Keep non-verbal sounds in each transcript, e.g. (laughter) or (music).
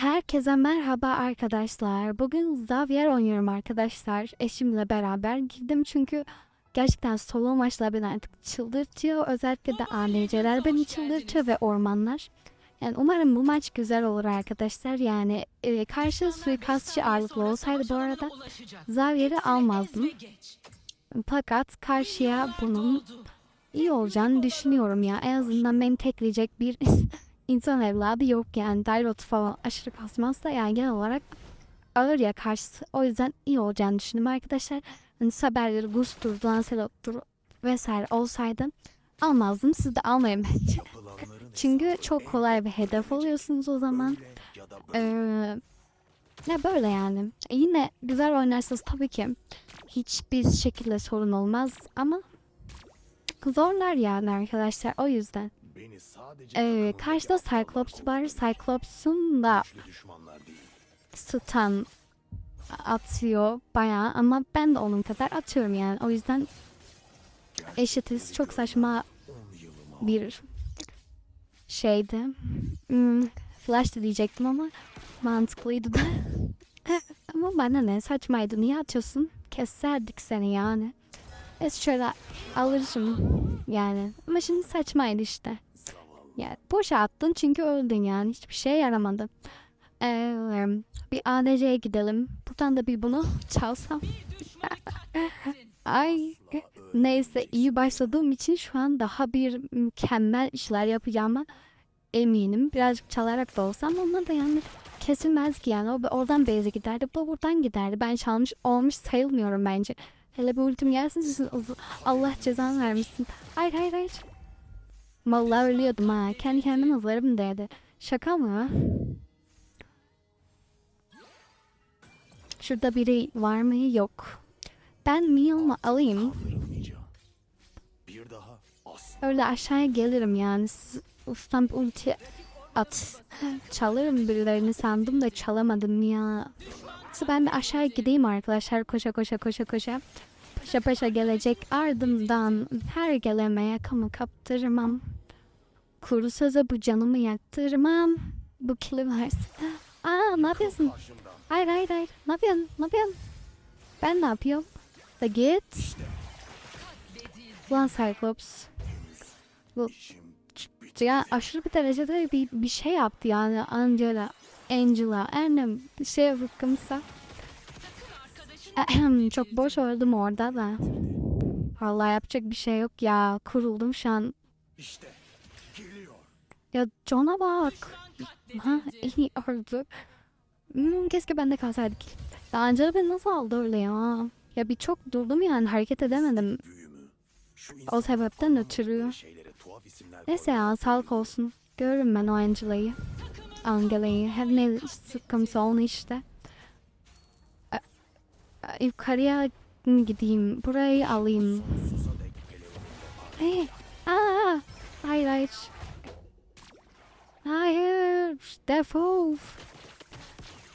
Herkese merhaba arkadaşlar. Bugün Xavier oynuyorum arkadaşlar. Eşimle beraber girdim çünkü gerçekten solo maçlar beni artık çıldırtıyor. Özellikle de ANC'ler beni çıldırtıyor ve ormanlar. Yani umarım bu maç güzel olur arkadaşlar. Yani e, karşı suikastçı ağırlıklı olsaydı bu arada Xavier'i almazdım. Fakat karşıya bunun iyi olacağını düşünüyorum ya. En azından beni tekleyecek bir (laughs) insan evladı yok yani. Dairot falan aşırı kasmazsa yani genel olarak ağır ya karşısı. O yüzden iyi olacağını düşündüm arkadaşlar. Hani Saber'dir, Gus'tur, Lancelot'tur vesaire olsaydı almazdım. Siz de almayın bence. (laughs) Çünkü çok kolay bir hedef oluyorsunuz o zaman. Ee, böyle yani. E, Yine güzel oynarsanız tabii ki hiçbir şekilde sorun olmaz ama zorlar yani arkadaşlar o yüzden. Ee, karşıda Cyclops var. Cyclops'un da stun atıyor bayağı ama ben de onun kadar atıyorum yani. O yüzden eşitiz. Çok saçma bir şeydi. Hmm, flash diyecektim ama mantıklıydı da. (laughs) ama bana ne saçmaydı. Niye atıyorsun? Keserdik seni yani. Es şöyle alırım yani. Ama şimdi saçmaydı işte. Ya boşa attın çünkü öldün yani. Hiçbir şeye yaramadı. Ee, bir ADC'ye gidelim. Buradan da bir bunu (laughs) çalsam. (laughs) Ay. Neyse iyi başladığım için şu an daha bir mükemmel işler yapacağıma eminim. Birazcık çalarak da olsam onlar da yani kesilmez ki yani. O oradan base'e giderdi. Bu buradan giderdi. Ben çalmış olmuş sayılmıyorum bence. Hele bir ultim gelsin Allah cezanı vermişsin. Hayır hayır hayır. Vallahi ölüyordum ha. Kendi kendime nazarım değdi. Şaka mı? Şurada biri var mı? Yok. Ben Mion'u alayım. Öyle aşağıya gelirim yani. Siz ustam ulti at. Çalarım birilerini sandım da çalamadım ya. Neyse ben bir aşağıya gideyim arkadaşlar. Koşa koşa koşa koşa. Paşa paşa gelecek ardımdan her gelemeye kamu kaptırmam. Kuru söze bu canımı yaktırmam. Bu kili versin. Aa ne yapıyorsun? Hayır hayır hayır. Ne yapıyorsun? Ne yapıyorsun? Ben ne yapıyorum? Da git. Ulan Cyclops. Bu ya aşırı bir derecede bir, bir şey yaptı yani Angela, Angela, annem şey rıkkımsa. Çok boş oldum orada da. Vallahi yapacak bir şey yok ya. Kuruldum şu an. İşte. Ya John'a bak. Ha iyi öldü. Hmm, keşke bende kalsaydık. Daha önce beni nasıl aldı öyle ya? Ya bir çok durdum yani hareket edemedim. O sebepten ötürü. Neyse ya sağlık olsun. Görürüm ben o Angela'yı. Angela'yı. Her ne sıkıntı onu işte. E, e, Yukarıya gideyim? Burayı alayım. Hey. Aa, hayır hayır. Hayır. Defol.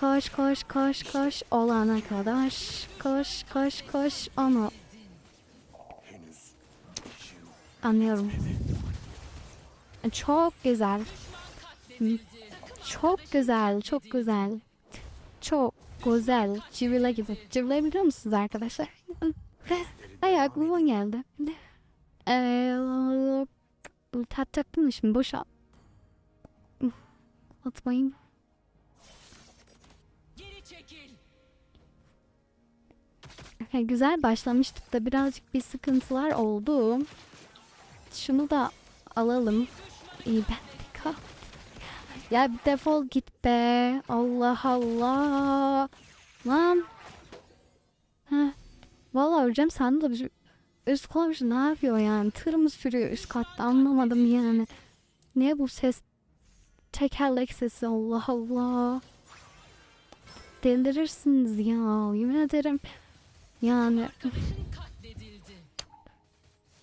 Koş koş koş koş olana kadar. Koş koş koş işim Anlıyorum. Çok güzel. Çok güzel, çok güzel. Çok güzel. Civile gibi. Civilebiliyor musunuz arkadaşlar? (laughs) Ay aklıma geldi. Tatacaktım da şimdi boşa. Atmayın. Geri çekil. Güzel başlamıştık da birazcık bir sıkıntılar oldu. Şunu da alalım. İyi ben de. Ya bir defol git be. Allah Allah. Lan. Ha. Vallahi öleceğim sandım da bir üst komşu ne yapıyor yani? Tırımız sürüyor üst katta anlamadım yani. Ne bu ses? Tekerlek sesi Allah Allah. Delirirsiniz ya yemin ederim. Yani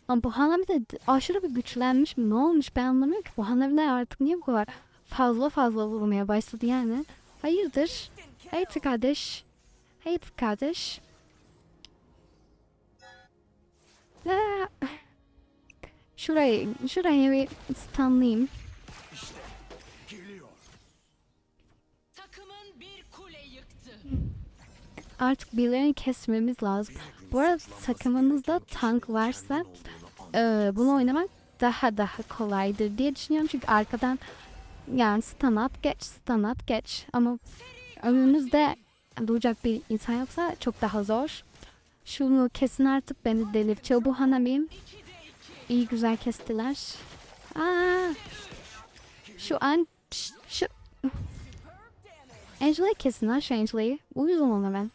ama bu Hanabi de aşırı bir güçlenmiş mi? Ne olmuş ben anlamıyorum ki. Bu Hanabi'ler artık niye bu kadar fazla fazla vurmaya başladı yani? Hayırdır? Haydi kardeş. Haydi kardeş. Aa! Şurayı, şurayı bir stunlayayım. Artık birilerini kesmemiz lazım. Bu arada takımınızda tank varsa e, bunu oynamak daha daha kolaydır diye düşünüyorum. Çünkü arkadan yani stun at geç stun at geç ama önünüzde duracak bir insan yoksa çok daha zor. Şunu kesin artık beni delirtiyor bu hanamim. İyi güzel kestiler. Aa, şu an şu Angela'yı kesin ha şu Angela'yı. Uyuzum ona ben.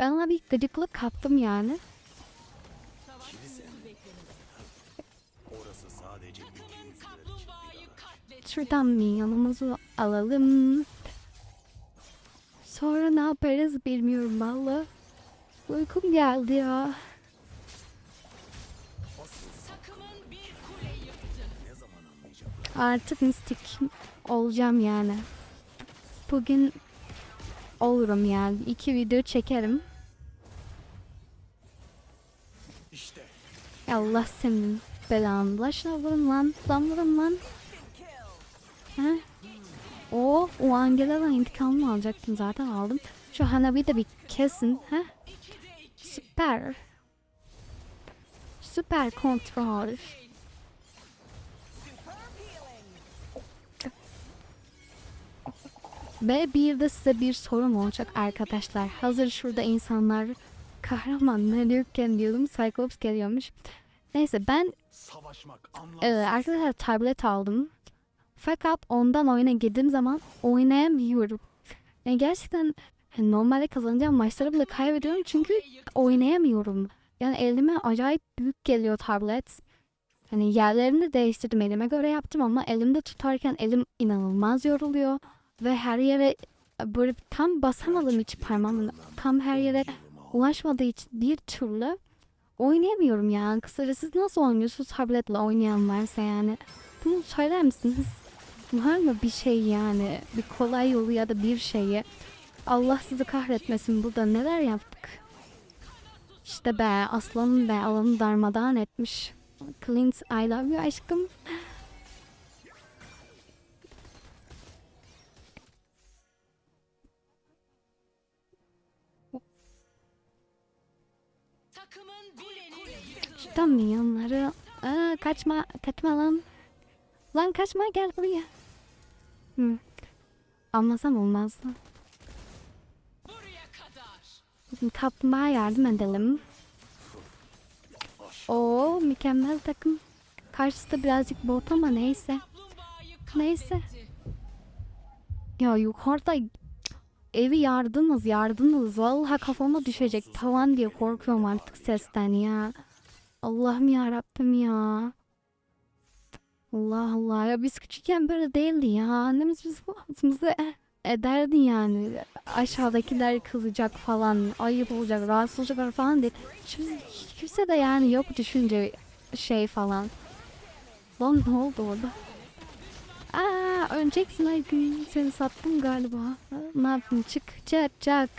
Ben ona bir gıcıklık kaptım yani. Şuradan minyonumuzu alalım. Sonra ne yaparız bilmiyorum valla. Uykum geldi ya. Artık mistik olacağım yani. Bugün olurum yani. İki video çekerim. Allah senin belanı. La şuna vurun lan. Lan vurun lan. Ha? O, o Angela'dan intikamımı alacaktım zaten aldım. Şu Hanabi'yi de bir kesin. Ha? Süper. Süper kontrol. Ve bir de size bir sorum olacak arkadaşlar. Hazır şurada insanlar kahramanlar yokken diyordum. Cyclops geliyormuş. Neyse ben savaşmak anlamsız. arkadaşlar tablet aldım. Fakat ondan oyuna girdiğim zaman oynayamıyorum. Yani gerçekten hani normalde kazanacağım maçları bile kaybediyorum çünkü oynayamıyorum. Yani elime acayip büyük geliyor tablet. Hani yerlerini de değiştirdim elime göre yaptım ama elimde tutarken elim inanılmaz yoruluyor. Ve her yere böyle tam basamadım hiç parmağımla. Tam her yere ulaşmadığı için bir türlü oynayamıyorum yani. Kısaca siz nasıl oynuyorsunuz tabletle oynayan varsa yani. Bunu söyler misiniz? Var mı bir şey yani? Bir kolay yolu ya da bir şeyi. Allah sizi kahretmesin burada neler yaptık. İşte be aslanım be alanı darmadağın etmiş. Clint I love you aşkım. Milyonları. Aa, kaçma kaçma lan. Lan kaçma gel buraya. Hı. Almasam olmazdı. Kaplumbağa yardım edelim. Oo mükemmel takım. Karşısı birazcık bot ama neyse. Neyse. Ya yukarıda evi yardınız yardınız. Vallahi kafama düşecek tavan diye korkuyorum artık sesten ya. Allah'ım ya Rabbim ya. Allah Allah ya biz küçükken böyle değildi ya. Annemiz biz ağzımızı ederdi yani. Aşağıdakiler kızacak falan, ayıp olacak, rahatsız olacaklar falan diye. Şimdi kimse de yani yok düşünce şey falan. Lan ne oldu orada? Aa öleceksin Aygün. Seni sattım galiba. Ne yapayım çık çık çık.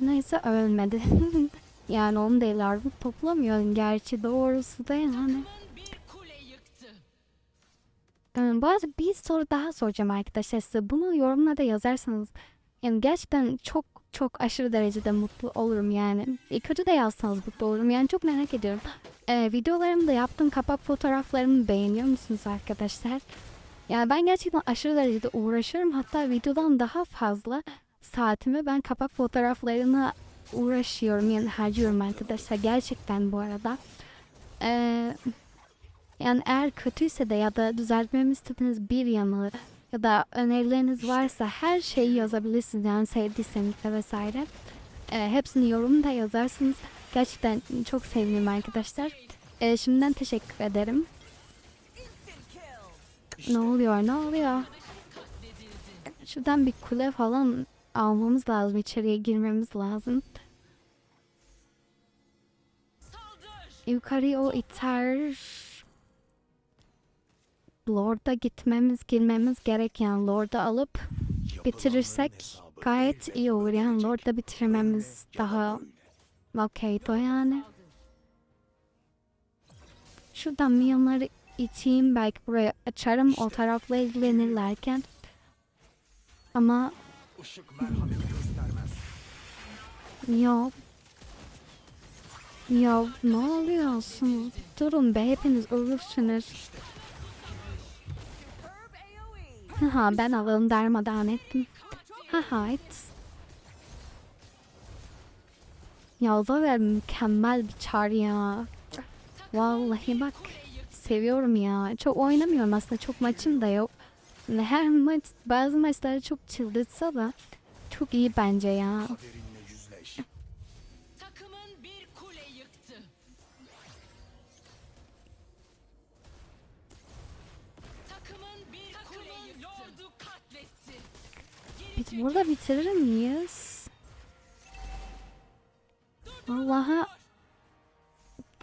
Neyse ölmedi. (laughs) yani onu da ileride toplamıyorum. Gerçi doğrusu da yani. Yıktı. Ee, Bazı bir soru daha soracağım arkadaşlar size. Bunu yorumlarda yazarsanız yani gerçekten çok çok aşırı derecede mutlu olurum yani. E, kötü de yazsanız mutlu olurum yani çok merak ediyorum. Ee, videolarımda yaptığım kapak fotoğraflarımı beğeniyor musunuz arkadaşlar? Yani ben gerçekten aşırı derecede uğraşıyorum. Hatta videodan daha fazla saatimi ben kapak fotoğraflarına uğraşıyorum yani harcıyorum arkadaşlar gerçekten bu arada. Ee, yani eğer kötüyse de ya da düzeltmemi istediğiniz bir yanı ya da önerileriniz varsa her şeyi yazabilirsiniz yani sevdiyseniz de vesaire. Ee, hepsini yorumda yazarsınız. Gerçekten çok sevinirim arkadaşlar. Ee, şimdiden teşekkür ederim. Ne oluyor ne oluyor? Şuradan bir kule falan almamız lazım. içeriye girmemiz lazım. Yukarıya o iter. Lord'a gitmemiz, girmemiz gerek yani Lord'u alıp bitirirsek gayet iyi olur yani Lord'da bitirmemiz daha okeydi yani. Şuradan milyonları iteyim belki buraya açarım o tarafla ilgilenirlerken. Ama Işık merhamet göstermez. ya ya ne oluyorsunuz? Durun be hepiniz ölürsünüz. Haha ben alın darmadağın ettim. Haha et. Ya Zafer mükemmel bir çar ya. Vallahi bak seviyorum ya. Çok oynamıyorum aslında çok maçım da yok. Her maç bazı maçları çok çıldırtsa da çok iyi bence ya. Kaderinle yüzleş. Takımın bir kule yıktı. Takımın bir kule yıktı. Lordu katletti. Geri Biz burada bitirir miyiz? Vallahi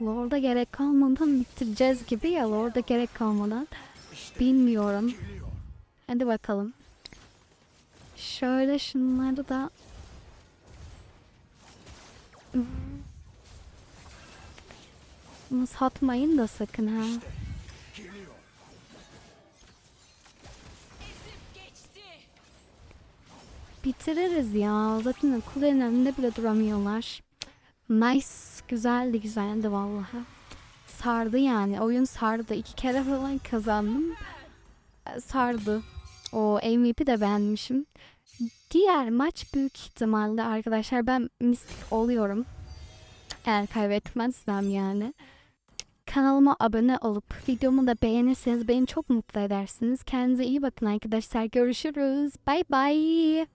Lord'a gerek kalmadan bitireceğiz gibi ya Lord'a gerek kalmadan. Bilmiyorum. Hadi bakalım. Şöyle şunları da. Bunu satmayın da sakın ha. Bitiririz ya. Zaten kulenin önünde bile duramıyorlar. Nice. Güzeldi güzeldi vallahi. Sardı yani. Oyun sardı. İki kere falan kazandım. Sardı. O MVP de beğenmişim. Diğer maç büyük ihtimalle arkadaşlar ben mistik oluyorum. Eğer kaybetmezsem yani. Kanalıma abone olup videomu da beğenirseniz beni çok mutlu edersiniz. Kendinize iyi bakın arkadaşlar. Görüşürüz. Bay bay.